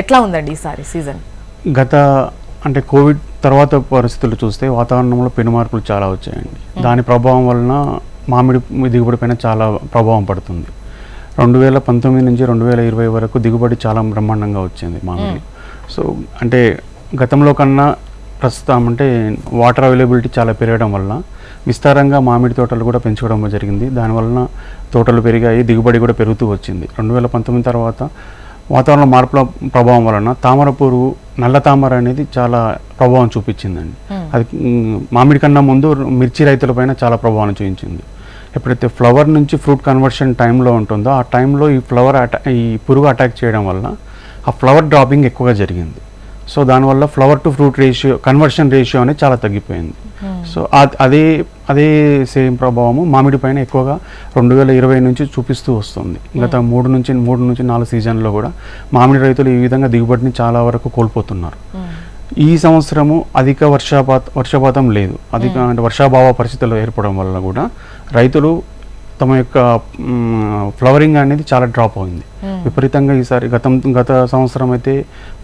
ఎట్లా ఉందండి ఈసారి సీజన్? గత అంటే కోవిడ్ తర్వాత పరిస్థితులు చూస్తే వాతావరణంలో పెను మార్పులు చాలా వచ్చాయండి. దాని ప్రభావం వలన మామిడి దిగుబడి పైన చాలా ప్రభావం పడుతుంది. రెండు వేల పంతొమ్మిది నుంచి రెండు వేల ఇరవై వరకు దిగుబడి చాలా బ్రహ్మాండంగా వచ్చింది మామిడి. సో అంటే గతంలో కన్నా ప్రస్తుతం అంటే వాటర్ అవైలబిలిటీ చాలా పెరగడం వలన విస్తారంగా మామిడి తోటలు కూడా పెంచుకోవడం జరిగింది. దానివలన తోటలు పెరిగాయి దిగుబడి కూడా పెరుగుతూ వచ్చింది. రెండు వేల పంతొమ్మిది తర్వాత వాతావరణ మార్పుల ప్రభావం వలన తామర పురుగు నల్ల తామర అనేది చాలా ప్రభావం చూపించిందండి. అది మ్, మామిడి కన్నా ముందు మిర్చి రైతులపైన చాలా ప్రభావం చూపించింది. ఎప్పుడైతే ఫ్లవర్ నుంచి ఫ్రూట్ కన్వర్షన్ టైంలో ఉంటుందో ఆ టైంలో ఈ ఫ్లవర్ అటా ఈ పురుగు అటాక్ చేయడం వల్ల ఆ ఫ్లవర్ డ్రాపింగ్ ఎక్కువగా జరిగింది. సో దానివల్ల flower to fruit ratio conversion ratio అనేది చాలా తగ్గిపోయింది. సో ఆ- అదే అదే సేమ్ ప్రభావము మామిడి పైన ఎక్కువగా రెండు వేల ఇరవై నుంచి చూపిస్తూ వస్తుంది. గత మూడు నుంచి మూడు నుంచి నాలుగు సీజన్లో కూడా మామిడి రైతులు ఈ విధంగా దిగుబడిని చాలా వరకు కోల్పోతున్నారు. ఈ సంవత్సరము అధిక వర్షపాత వర్షపాతం లేదు. అధిక అంటే వర్షాభావ పరిస్థితులు ఏర్పడడం వల్ల కూడా రైతులు తమ యొక్క ఫ్లవరింగ్ అనేది చాలా డ్రాప్ అయింది. విపరీతంగా ఈసారి గతం గత సంవత్సరం అయితే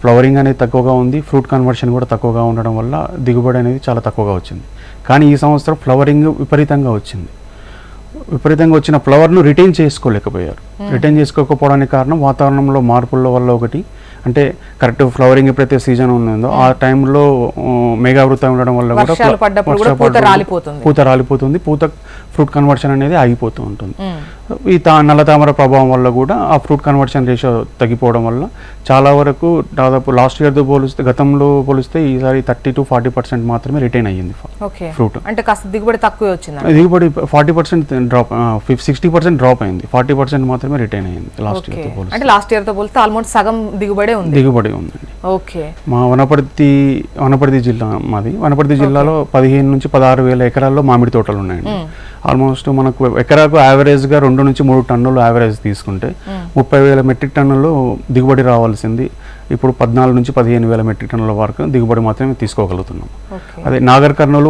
ఫ్లవరింగ్ అనేది తక్కువగా ఉంది ఫ్రూట్ కన్వర్షన్ కూడా తక్కువగా ఉండడం వల్ల దిగుబడి అనేది చాలా తక్కువగా వచ్చింది. కానీ ఈ సంవత్సరం ఫ్లవరింగ్ విపరీతంగా వచ్చింది. విపరీతంగా వచ్చిన ఫ్లవర్ను రిటైన్ చేసుకోలేకపోయారు. రిటైన్ చేసుకోకపోవడానికి కారణం వాతావరణంలో మార్పుల వల్ల ఒకటి అంటే కరెక్ట్ ఫ్లవరింగ్ ఎప్పుడైతే సీజన్ ఉందో ఆ టైంలో మేఘావృతం ఉండడం వల్ల కూడా పూత రాలిపోతుంది. పూత రాలిపోతుంది. పూత ఫ్రూట్ కన్వర్షన్ అనేది ఆగిపోతూ ఉంటుంది. మ్మ్. ఈ తా నల్ల తామర ప్రభావం వల్ల కూడా ఆ ఫ్రూట్ కన్వర్షన్ రేషియో తగ్గిపోవడం వల్ల చాలా వరకు దాదాపు లాస్ట్ ఇయర్తో పోలిస్తే గతంలో పోలిస్తే ఈసారి థర్టీ టు ఫార్టీ పర్సెంట్ మాత్రమే రిటైన్ అయ్యింది ఫ్రూట్. అంటే కాస్త దిగుబడి తక్కువే వచ్చింది దిగుబడి forty percent drop sixty percent drop అయింది. ఫార్టీ పర్సెంట్ మాత్రమే రిటైన్ అయింది లాస్ట్ పోలిస్తే. అంటే లాస్ట్ ఇయర్తో పోలిస్తే ఆల్మోస్ట్ సగం దిగుబడే ఉంది. దిగుబడి ఉందండి. ఓకే. మా వనపర్తి వనపర్తి జిల్లా మాది. వనపర్తి జిల్లాలో పదిహేను నుంచి పదహారు వేల ఎకరాల్లో మామిడి తోటలు ఉన్నాయండి. ఆల్మోస్ట్ మనకు ఎకరాకు యావరేజ్గా రెండు నుంచి మూడు టన్నులు యావరేజ్ తీసుకుంటే ముప్పై వేల మెట్రిక్ టన్నులు దిగుబడి రావాల్సింది. ఇప్పుడు పద్నాలుగు నుంచి పదిహేను వేల మెట్రిక్ టన్నుల వరకు దిగుబడి మాత్రమే తీసుకోగలుగుతున్నాం. అదే నాగర్ కర్నూలు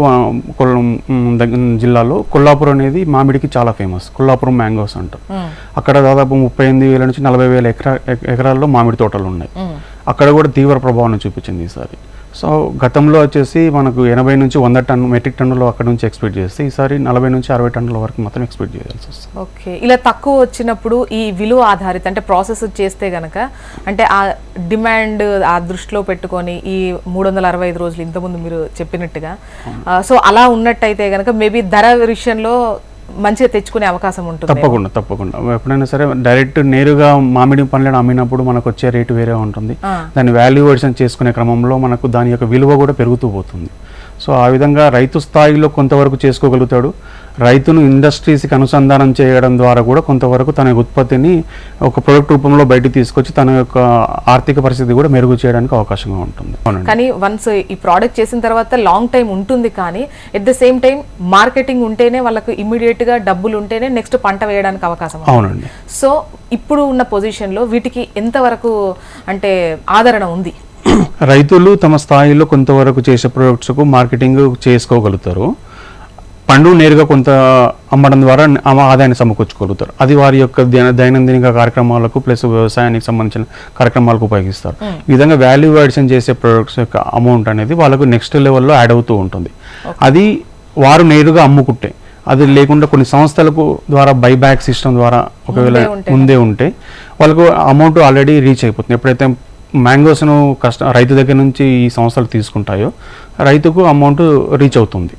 జిల్లాలో కొల్లాపురం అనేది మామిడికి చాలా ఫేమస్. కొల్లాపురం మ్యాంగోస్ అంటారు. అక్కడ దాదాపు ముప్పై ఎనిమిది వేల నుంచి నలభై వేల ఎకరా ఎక- ఎకరాల్లో మామిడి తోటలు ఉన్నాయి. అక్కడ కూడా తీవ్ర ప్రభావం చూపించింది ఈసారి. సో గతంలో వచ్చేసి మనకు ఎనభై నుంచి వంద టన్ను మెట్రిక్ టన్నులు అక్కడ నుంచి ఎక్స్పెక్ట్ చేస్తే ఈసారి నలభై నుంచి అరవై టన్నుల వరకు మాత్రం ఎక్స్పెక్ట్ చేయాల్సి వస్తుంది. ఓకే. ఇలా తక్కువ వచ్చినప్పుడు ఈ విలువ ఆధారిత అంటే ప్రాసెస్ చేస్తే గనక అంటే ఆ డిమాండ్ ఆ దృష్టిలో పెట్టుకొని ఈ మూడు వందల అరవై ఐదు రోజులు ఇంతకుముందు మీరు చెప్పినట్టుగా సో అలా ఉన్నట్టయితే గనక మేబీ ధర విషయంలో మంచిగా తెచ్చుకునే అవకాశం ఉంటుంది తప్పకుండా తప్పకుండా. ఎప్పుడైనా సరే డైరెక్ట్ నేరుగా మామిడి పండ్లను అమ్మినప్పుడు మనకు వచ్చే రేటు వేరే ఉంటుంది. ఆ. దాన్ని వాల్యుయేషన్ చేసుకునే క్రమంలో మనకు దాని యొక్క విలువ కూడా పెరుగుతూ పోతుంది. సో ఆ విధంగా రైతు స్థాయిలో కొంతవరకు చేసుకోగలుగుతాడు. రైతును ఇండస్ట్రీస్కి అనుసంధానం చేయడం ద్వారా కూడా కొంతవరకు తన ఉత్పత్తిని ఒక ప్రొడక్ట్ రూపంలో బయటికి తీసుకొచ్చి తన యొక్క ఆర్థిక పరిస్థితి కూడా మెరుగు చేయడానికి అవకాశంగా ఉంటుంది. కానీ వన్స్ ఈ ప్రోడక్ట్ చేసిన తర్వాత లాంగ్ టైం ఉంటుంది కానీ at the same time marketing ఉంటేనే వాళ్ళకు ఇమ్మీడియట్గా డబ్బులు ఉంటేనే నెక్స్ట్ పంట వేయడానికి అవకాశం. అవునండి. సో ఇప్పుడు ఉన్న పొజిషన్లో వీటికి ఎంతవరకు అంటే ఆదరణ ఉంది? రైతులు తమ స్థాయిలో కొంతవరకు చేసే ప్రొడక్ట్స్కు మార్కెటింగ్ చేసుకోగలుగుతారు. పండు నేరుగా కొంత అమ్మడం ద్వారా ఆదాయాన్ని సమకూర్చుకోగలుగుతారు. అది వారి యొక్క దైన- దైనందిన కార్యక్రమాలకు ప్లస్ వ్యవసాయానికి సంబంధించిన కార్యక్రమాలకు ఉపయోగిస్తారు. ఈ విధంగా వాల్యూ అడిషన్ చేసే ప్రొడక్ట్స్ యొక్క అమౌంట్ అనేది వాళ్ళకు నెక్స్ట్ లెవెల్లో యాడ్ అవుతూ ఉంటుంది. అది వారు నేరుగా అమ్ముకుంటే అది లేకుండా కొన్ని సంస్థలకు ద్వారా బైబ్యాక్ సిస్టమ్ ద్వారా ఒకవేళ ముందే ఉంటే వాళ్ళకు అమౌంట్ ఆల్రెడీ రీచ్ అయిపోతుంది. ఎప్పుడైతే మ్యాంగోస్ను కష్ట రైతు దగ్గర నుంచి ఈ సంస్థలు తీసుకుంటాయో రైతుకు అమౌంట్ రీచ్ అవుతుంది.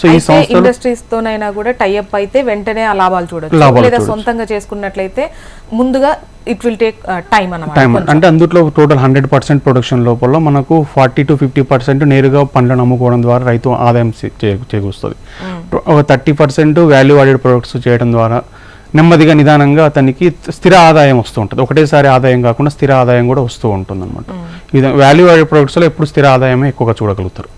సో ఈ సంస్థలు ఇండస్ట్రీస్ తోనైనా కూడా టైఅప్ అయితే వెంటనే ఆ లాభాలు చూడొచ్చు. లాభాలు లేదా. సొంతంగా చేసుకున్నట్లయితే ముందుగా ఇట్ విల్ టేక్ టైం అన్నమాట. టైం. అంటే అందులో టోటల్ హండ్రెడ్ పర్సెంట్ ప్రొడక్షన్ లోపల మనకు ఫార్టీ టు ఫిఫ్టీ పర్సెంట్ నేరుగా పండ్లను అమ్ముకోవడం ద్వారా రైతు ఆదాయం చేకూరుస్తుంది. ఒక thirty percent value added products చేయడం ద్వారా నెమ్మదిగా నిదానంగా అతనికి స్థిర ఆదాయం వస్తూ ఉంటుంది ఒకటేసారి ఆదాయం కాకుండా స్థిర ఆదాయం కూడా వస్తూ ఉంటుంది అనమాట విధంగా వాల్యూ యాడెడ్ ప్రొడక్ట్స్లో ఎప్పుడు స్థిర ఆదాయమే ఎక్కువగా చూడగలుగుతారు.